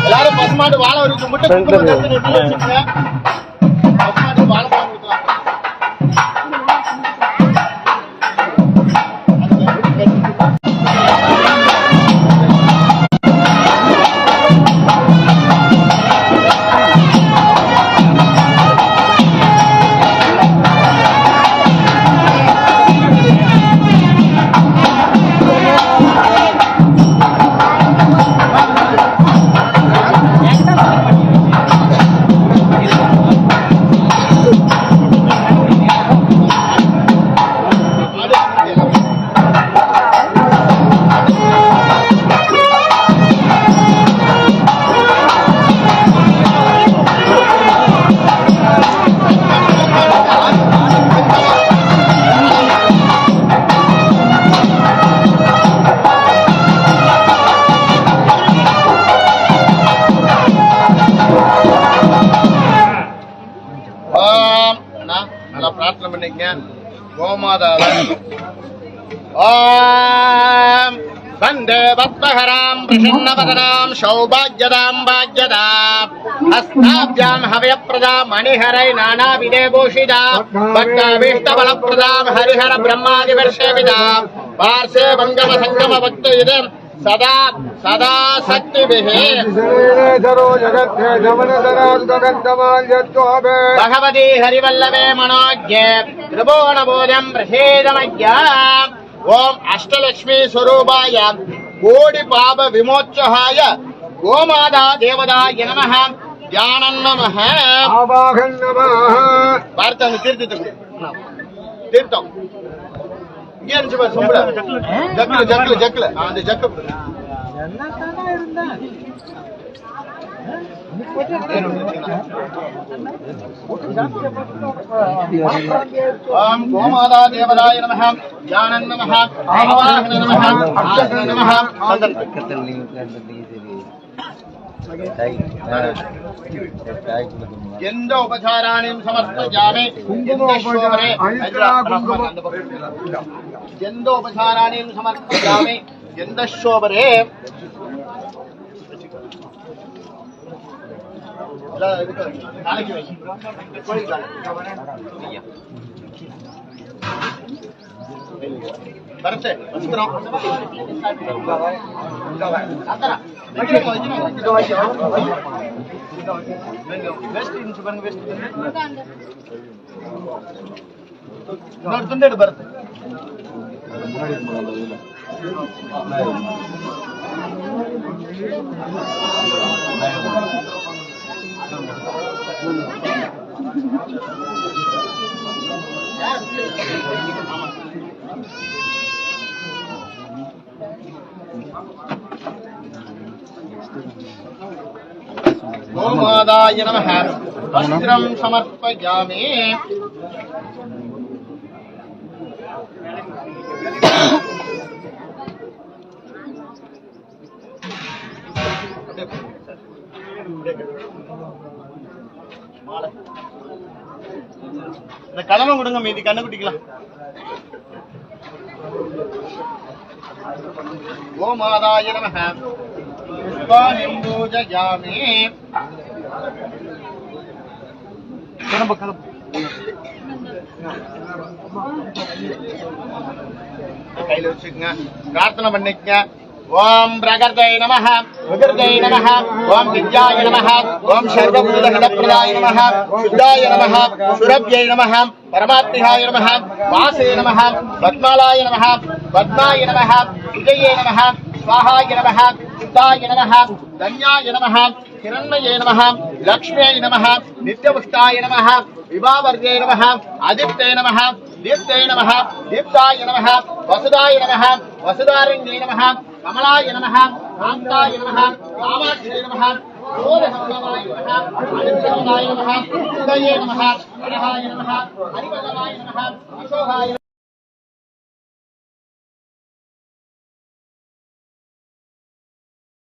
எல்லாரும் பசுமாடு வாழை ஒரு கும்பிட்டு యజ్ఞాన్ గోమాదాల ఓం వందే భక్తహరాం ప్రసన్నవదనాం సౌభాగ్యదాం భాగ్యదా హస్తాభ్యాం హవ్యప్రదా మణిహరై నానావిధే భూషిదా భక్తాభీష్టబలప్రదాం హరిహర బ్రహ్మాదివర్షేవిదా పార్శ్వే భంగమ సంగమ భక్త ఇదం सदा सदा शक्ति भगवती हरिवल्लभे मनोज्ञे त्रिभुवनबोधं प्रसीदमय्या ఓం అష్టలక్ష్మీ స్వరూపాయ కోడి పాప విమోచహాయ గోమాదా దేవదాయ నమ. ధ్యానం తీర్థం. இருந்துச்சு பாரு சொம்புல ஜக்குல ஜக்குல ஜக்குல. அந்த ஜக்கு. ஓம் கோமாதா தேவதாய நமः எந்த எந்த जन्दोपचाराणीं समर्पयामि जन्दशोभरे ಬರುತ್ತೆ ವೆಸ್ಟ್ ಇಂಚ್ ಬಂದು ವೆಸ್ಟ್ ನೋಡ್ತುಂಡೇಡು ಬರುತ್ತೆ பரத்து வச்சுக்கிறோம் தாத்தா, வைக்கிறோம், வைக்கிறோம். வேஷ்டி இருந்துச்சு பாருங்க, வேஷ்டி. இன்னொரு துண்டு எடு பரத்து गोमादाय नमः वस्त्रं समर्पयामि இந்த கடமை கொடுங்க மீதி கண்ணு குட்டிக்கலாம் கோமாதாய நமः புஷ்பாணிம் கிளம்பு கிளம்பு கையில வச்சுக்கோங்க. பிரார்த்தனை பண்ணிக்கங்க. ஓம் பிரகர்தை நம விகிருதை நம ஓம் வித்யாய நம ஓம் சர்வபூதகடப்பிரதாய நம சுதாய நம சுரபியை நம பரமாத்மிகாய நம வாசே நம பத்மாலாய நம பத்மாய நம விஜயே நம சுவாகாய நம சுத்தாய நம தன்யாய நம హిరణ్మయే నమ లక్ష్మ్యై నమ నిత్యవస్థాయ నమ విభావర్యే నమ ఆదిత్యై నమ దీప్తై నమ దీప్తాయ నమ వసుదాయ నమ వసుదారంగ్యై నమ కమలాయ నమ కాంతాయ నమ కామాక్షి నమ హరివదనాయ నమ అశోభాయ